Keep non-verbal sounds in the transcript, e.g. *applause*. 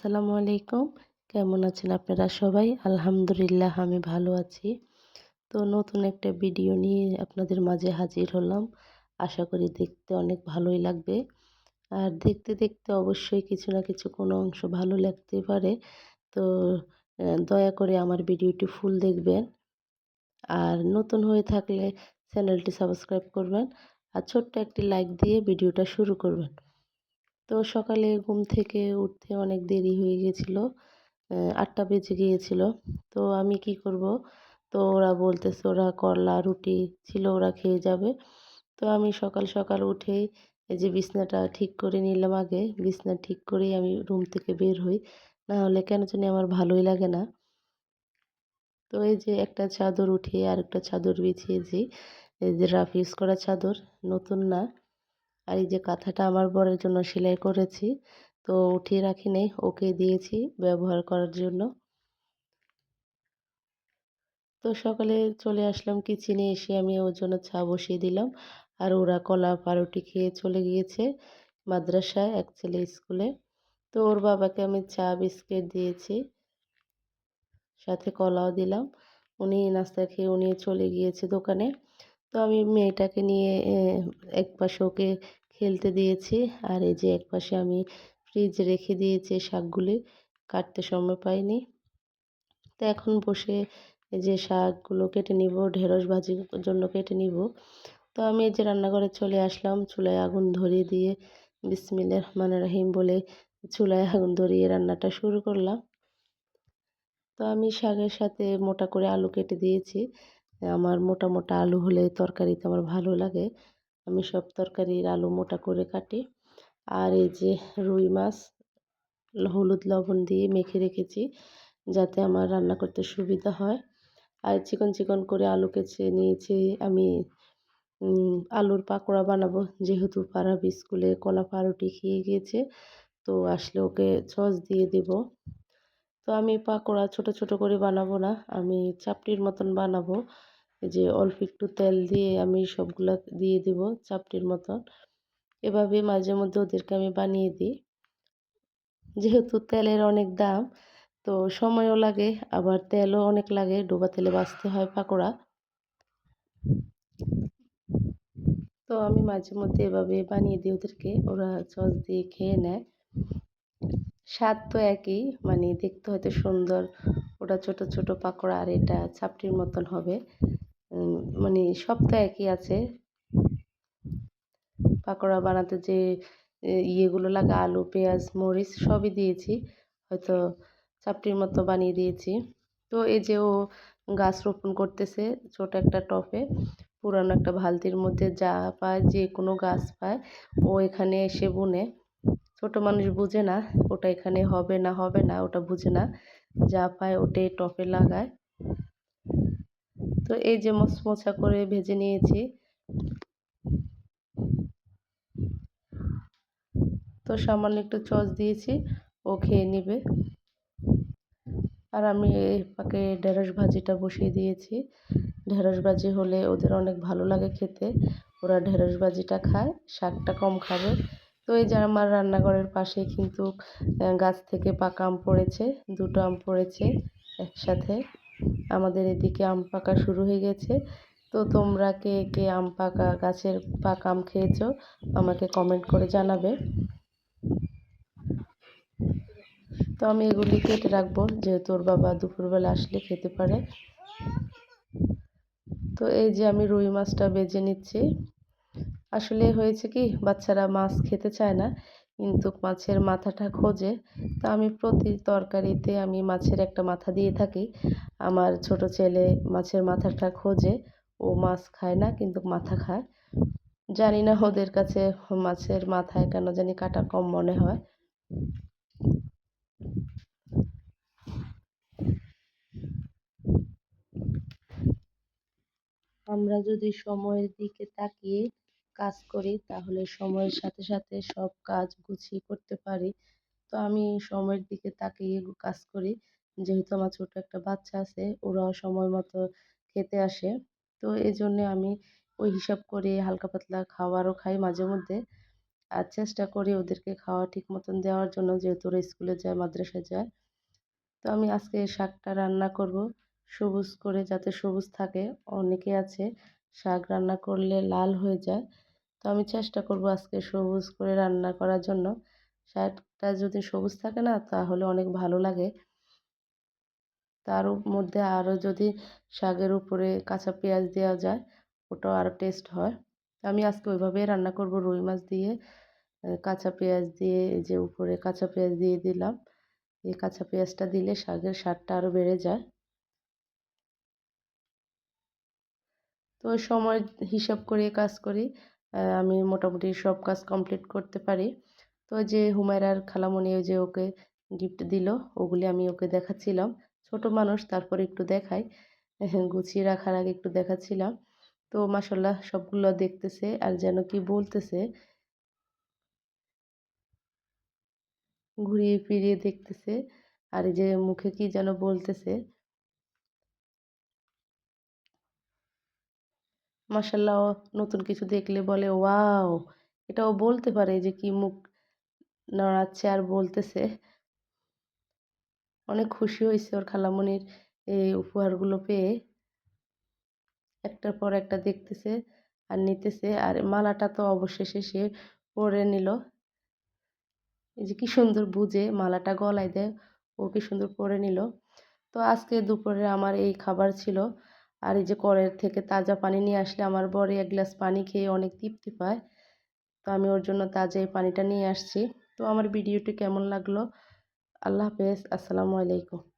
আসসালামু আলাইকুম। কেমন আছেন আপনারা সবাই? আলহামদুলিল্লাহ, আমি ভালো আছি। তো নতুন একটা ভিডিও নিয়ে আপনাদের মাঝে হাজির হলাম। আশা করি দেখতে অনেক ভালোই লাগবে। আর দেখতে দেখতে অবশ্যই কিছু না কিছু কোনো অংশ ভালো লাগতে পারে। তো দয়া করে আমার ভিডিওটি ফুল দেখবেন। আর নতুন হয়ে থাকলে চ্যানেলটি সাবস্ক্রাইব করবেন। আর ছোট্ট একটি লাইক দিয়ে ভিডিওটা শুরু করবেন। তো সকালে ঘুম থেকে উঠতে অনেক দেরি হয়ে গেছিল আটটা বেজে গিয়েছিল। তো আমি কি করব? তো ওরা বলতেছে ওরা করলা, রুটি ছিল, ওরা খেয়ে যাবে। তো আমি সকাল সকাল উঠেই এই যে বিছনাটা ঠিক করে নিলাম আগে, বিছনা ঠিক করেই আমি রুম থেকে বের হই। না হলে কেন জানি আমার ভালোই লাগে না। তো এই যে একটা চাদর উঠিয়ে আরেকটা চাদর বিছিয়েছি, এই যে রাফ ইউজ করা চাদর, নতুন না। আর এই যে কাঁথাটা আমার বরের জন্য সেলাই করেছি, তো উঠিয়ে রাখি নেই, ওকে দিয়েছি ব্যবহার করার জন্য। তো সকালে চলে আসলাম কিচেনে, এসে আমি ওর জন্য চা বসিয়ে দিলাম। আর ওরা কলা পারোটি খেয়ে চলে গিয়েছে মাদ্রাসায়, এক ছেলে স্কুলে। তো ওর বাবাকে আমি চা, বিস্কিট দিয়েছি, সাথে কলাও দিলাম। উনি নাস্তা খেয়ে উনি চলে গিয়েছে দোকানে। তো আমি মেয়েটাকে নিয়ে এক পাশে ওকে খেলতে দিয়েছি। আর এই যে এক পাশে আমি ফ্রিজ রেখে দিয়েছি শাকগুলি, কাটতে সময় পাইনি। তো এখন বসে এই যে শাকগুলো কেটে নিব, ঢেঁড়স ভাজির জন্য কেটে নিব। তো আমি এই যে রান্নাঘরে চলে আসলাম, চুলায় আগুন ধরিয়ে দিয়ে বিসমিল্লা রহমান রাহিম বলে চুলায় আগুন ধরিয়ে রান্নাটা শুরু করলাম। তো আমি শাকের সাথে মোটা করে আলু কেটে দিয়েছি। আমার মোটা মোটা আলু হলে তরকারিতে আমার ভালো লাগে। আমি সব তরকারির আলু মোটা করে কাটি। আর এই যে রুই মাছ, হলুদ লবণ দিয়ে মেখে রেখেছি যাতে আমার রান্না করতে সুবিধা হয়। আর চিকন চিকন করে আলু কেচে নিয়েছি আমি। আলুর পাকোড়া বানাবো। যেহেতু পাড়া স্কুলে কলা পাউরুটি খেয়ে গিয়েছে, তো আসলে ওকে সস দিয়ে দেব। তো আমি পাকোড়া ছোট ছোট করে বানাবো না, আমি চাপটির মতন বানাবো। যে অল্প একটু তেল দিয়ে আমি সবগুলা দিয়ে দিব চাপটির মতন। এভাবে মাঝে মধ্যে ওদেরকে আমি বানিয়ে দিই। যেহেতু তেলের অনেক দাম, তো সময়ও লাগে, আবার তেলও অনেক লাগে, ডোবা তেলে বাঁচতে হয় পাকোড়া। তো আমি মাঝে মধ্যে এভাবে বানিয়ে দিই ওদেরকে, ওরা সস দিয়ে খেয়ে নেয়। স্বাদ তো একই মানে দেখতে হয়তো সুন্দর, ওটা ছোট ছোট পাকোড়া আর এটা চাপটির মতন হবে। মানে সব তো একই আছে। পাকোড়া বানাতে যে ইয়েগুলো লাগে, আলু, পেঁয়াজ, মরিচ সবই দিয়েছি। হয়তো চাপটির মতো বানিয়ে দিয়েছি। তো এই যে ও গাছ রোপণ করতেছে ছোট একটা টপে, পুরানো একটা ভালতির মধ্যে যা পায় যে কোনো গাছ পায়, ও এখানে এসে বুনে। ছোট মানুষ বুঝে না, ওটা এখানে হবে না হবে না, ওটা বুঝে না। যা পায় ওটাই টপে লাগায়। তো এই যে মচমচা করে ভেজে নিয়েছি। তো সামান্য একটু চচ দিয়েছি, ও খেয়ে নেবে। আর আমি এই পাকে ঢেঁড়স ভাজিটা বসিয়ে দিয়েছি। ঢেঁড়স ভাজি হলে ওদের অনেক ভালো লাগে খেতে। ওরা ঢেঁড়স ভাজিটা খায়, শাকটা কম খাবে। তো এই যে আমার রান্নাঘরের পাশে কিন্তু গাছ থেকে পাকা আম পড়েছে, দুটো আম পড়েছে একসাথে। আমাদের এদিকে আম পাকা শুরু হয়ে গেছে। তো তোমরা কে কে আম পাকা গাছের পাকা আম খেয়েছো, আমাকে কমেন্ট করে জানাবে। তো আমি এগুলি কেটে রাখব, যেহেতু ওর বাবা দুপুরবেলা আসলে খেতে পারে। তো এই যে আমি রুই মাছটা বেজে নিচ্ছি। আসলে হয়েছে কি, বাচ্চারা মাছ খেতে চায় না। কিন্তু মাছের মাথাটা খোঁজে। তো আমি প্রতি তরকারিতে আমি মাছের একটা মাথা দিয়ে থাকি। আমার ছোট ছেলে মাছের মাথাটা খোঁজে। ও মাছ খায় না, কিন্তু মাথা খায়। জানি না ওদের কাছে মাছের মাথায় কেন জানি কাটা কম মনে হয়। আমরা যদি সময়ের দিকে তাকিয়ে কাজ করি, তাহলে সময়ের সাথে সাথে সব কাজ গুছিয়ে করতে পারি। তো আমি সময়ের দিকে তাকিয়ে কাজ করি। যেহেতু আমার ছোট একটা বাচ্চা আছে ওরাও সময় মতো খেতে আসে। তো এই জন্যে আমি ওই হিসাব করে হালকা পাতলা খাবারও খাই মাঝে মধ্যে। আর চেষ্টা করি ওদেরকে খাওয়া ঠিক মতন দেওয়ার জন্য, যেহেতু ওরা স্কুলে যায়, মাদ্রাসায় যায়। তো আমি আজকে শাকটা রান্না করব। সবুজ করে যাতে সবুজ থাকে, অনেকে আছে, শাক রান্না করলে লাল হয়ে যায়। তো আমি চেষ্টা করব আজকে সবুজ করে রান্না করার জন্য। শাকটা যদি সবুজ থাকে না, তাহলে অনেক ভালো লাগে। তার মধ্যে আরও যদি শাকের উপরে কাঁচা পেঁয়াজ দেওয়া যায়, ওটাও আরও টেস্ট হয়। আমি আজকে ওইভাবেই রান্না করব। রুই মাছ দিয়ে কাঁচা পেঁয়াজ দিয়ে যে উপরে কাঁচা পেঁয়াজ দিয়ে দিলাম। এই কাঁচা পেঁয়াজটা দিলে শাকের স্বাদটা আরও বেড়ে যায়। তো সময় হিসাব করে কাজ করি। আমি মোটামুটি সব কাজ কমপ্লিট করতে পারি। তো যে হুমায়রার খালামণি যে ওকে গিফট দিল, ওগুলি আমি ওকে দেখাচ্ছিলাম। ছোট মানুষ, তারপরে একটু দেখাই। *laughs* গুছিয়ে রাখার আগে একটু দেখাচ্ছিলাম। তো মাসাল্লাহ সবগুলো দেখতেছে আর যেন কি বলতেছে। ঘুরিয়ে ফিরিয়ে দেখতেছে। আর যে মুখে কি যেন বলতেছে। মাসাল্লাহ নতুন কিছু দেখলে বলে, ওয়াও! এটাও বলতে পারে যে, কি মুখ নড়াচ্ছে আর বলতেছে। অনেক খুশি হয়েছে ওর খালামণির এই উপহারগুলো পেয়ে। একটার পর একটা দেখতেছে আর নিতেছে। আর মালাটা তো অবশেষে সে পরে নিল। এই যে, কি সুন্দর বুঝে মালাটা গলায় দেয়। ও কি সুন্দর পরে নিল। তো আজকে দুপুরে আমার এই খাবার ছিল। আর এই যে কলের থেকে তাজা পানি নিয়ে আসলে আমার বরে এক গ্লাস পানি খেয়ে অনেক তৃপ্তি পায়। তো আমি ওর জন্য তাজা এই পানিটা নিয়ে আসছি। তো আমার ভিডিওটি কেমন লাগল? আল্লাহ হাফেজ। আসসালামু আলাইকুম।